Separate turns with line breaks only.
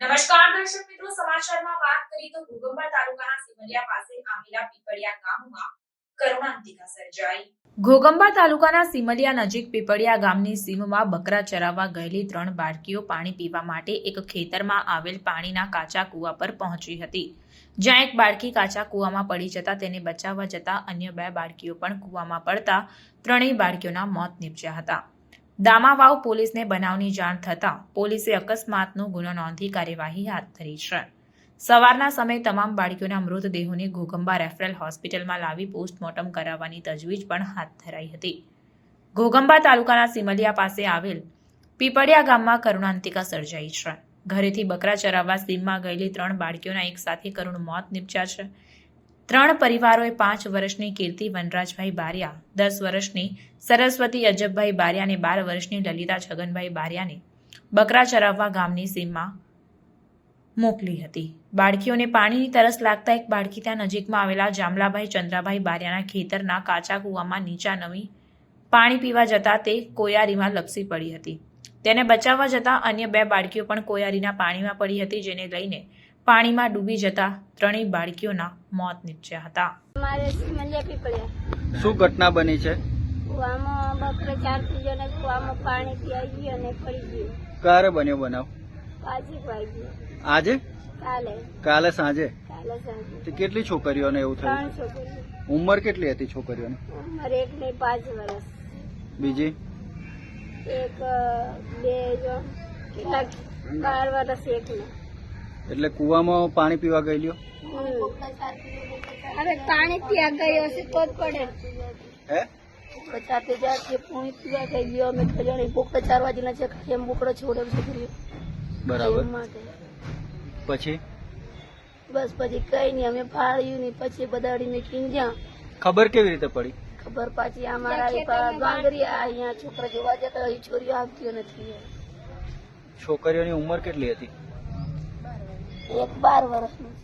નમસ્કાર દર્શક મિત્રો, સમાચારમાં વાત કરી તો ઘોઘંબા તાલુકાના સિમલિયા પાસે આવેલા પીપળિયા ગામમાં ઘોગંબા તાલુકાના સિમલિયા નજીક પીપળિયા ગામની સીમમાં બકરા ચરાવવા ગયેલી ત્રણ બાળકીઓ પાણી પીવા માટે એક ખેતરમાં આવેલ પાણીના કાચા કૂવા પર પહોંચી હતી. જ્યાં એક બાળકી કાચા કૂવામાં પડી જતા તેને બચાવવા જતા અન્ય બે બાળકીઓ પણ કૂવામાં પડતા ત્રણેય બાળકીઓના મોત નીપજ્યા હતા. દામાવાવ પોલીસને બનાવની જાણ થતાં પોલીસે અકસ્માતનો ગુનો નોંધી કાર્યવાહી હાથ ધરી છે. સવારના સમયે તમામ બાળકીઓના મૃતદેહોને ઘોગંબા રેફરલ હોસ્પિટલમાં લાવી પોસ્ટમોર્ટમ કરાવવાની તજવીજ પણ હાથ ધરાઈ હતી. ઘોગંબા તાલુકાના સિમલિયા પાસે આવેલ પીપળિયા ગામમાં કરુણાંતિકા સર્જાઈ છે. ઘરેથી બકરા ચરાવવા સીમમાં ગયેલી ત્રણ બાળકીઓના એક સાથે કરુણ મોત નીપજ્યા છે. ત્રણ પરિવારોએ પાંચ વર્ષની કીર્તિ વનરાજભાઈ બારિયા, દસ વર્ષની સરસ્વતી અજબભાઈ બારિયા અને બાર વર્ષની લલિતા છગનભાઈ બારિયાને બકરા ચરાવવા ગામની સીમમાં મોકલી હતી. બાળકીઓને પાણીની તરસ લાગતા એક બાળકી ત્યાં નજીકમાં આવેલા જામલાભાઈ ચંદ્રાભાઈ બારિયાના ખેતરના કાચા કૂવામાં નીચા નમી પાણી પીવા જતા તે કોયારીમાં લપસી પડી હતી. તેને બચાવવા જતા અન્ય બે બાળકીઓ પણ કોયારીના પાણીમાં પડી હતી, જેને લઈને પાણીમાં ડૂબી જતા ત્રણેય બાળકીઓના મોત નીપજ્યા હતા.
શું ઘટના બની છે?
કુવામાં બકરે ચાર પીજો ને કુવામાં પાણી પીવાઈ ગયું અને પડી ગયું.
ક્યારે બન્યો બનાવ?
પાછી પાઈ ગયું.
આજે?
કાલે.
કાલે સાંજે?
કાલે સાંજે.
કેટલી છોકરીઓને એવું
ત્રણ
થયું
છોકરીઓ.
ઉંમર કેટલી હતી છોકરીઓની?
ઉંમર એક ને પાંચ વર્ષ
બીજી?
એક બે જો કેટલાક બાર વર્ષ એક ને.
એટલે કુવામાં પાણી પીવા ગયેલો
હવે પાણી ત્યાં ગયો હશે તો જ પડે.
હે?
પચાસ હજાર કે પાણી પીવા ગઈ ગયો અમે તો જાણે બોકડો ચાર વાગીના છે એમ બોકડો છોડે છોકરીઓ
બરાબર.
માટે.
પછી?
બસ પછી કઈ નહીં અમે ફાળ્યું નહીં પછી બદાડીને મેં ખીંજ્યા
ખબર કેવી રીતે પડી?
ખબર પાછી અમારા ગાંગરી અહીંયા છોકરા જોવા જતા એ છોરીઓ આવતી નથી.
છોકરીઓની ઉંમર કેટલી હતી?
એક બાર વર્ષનું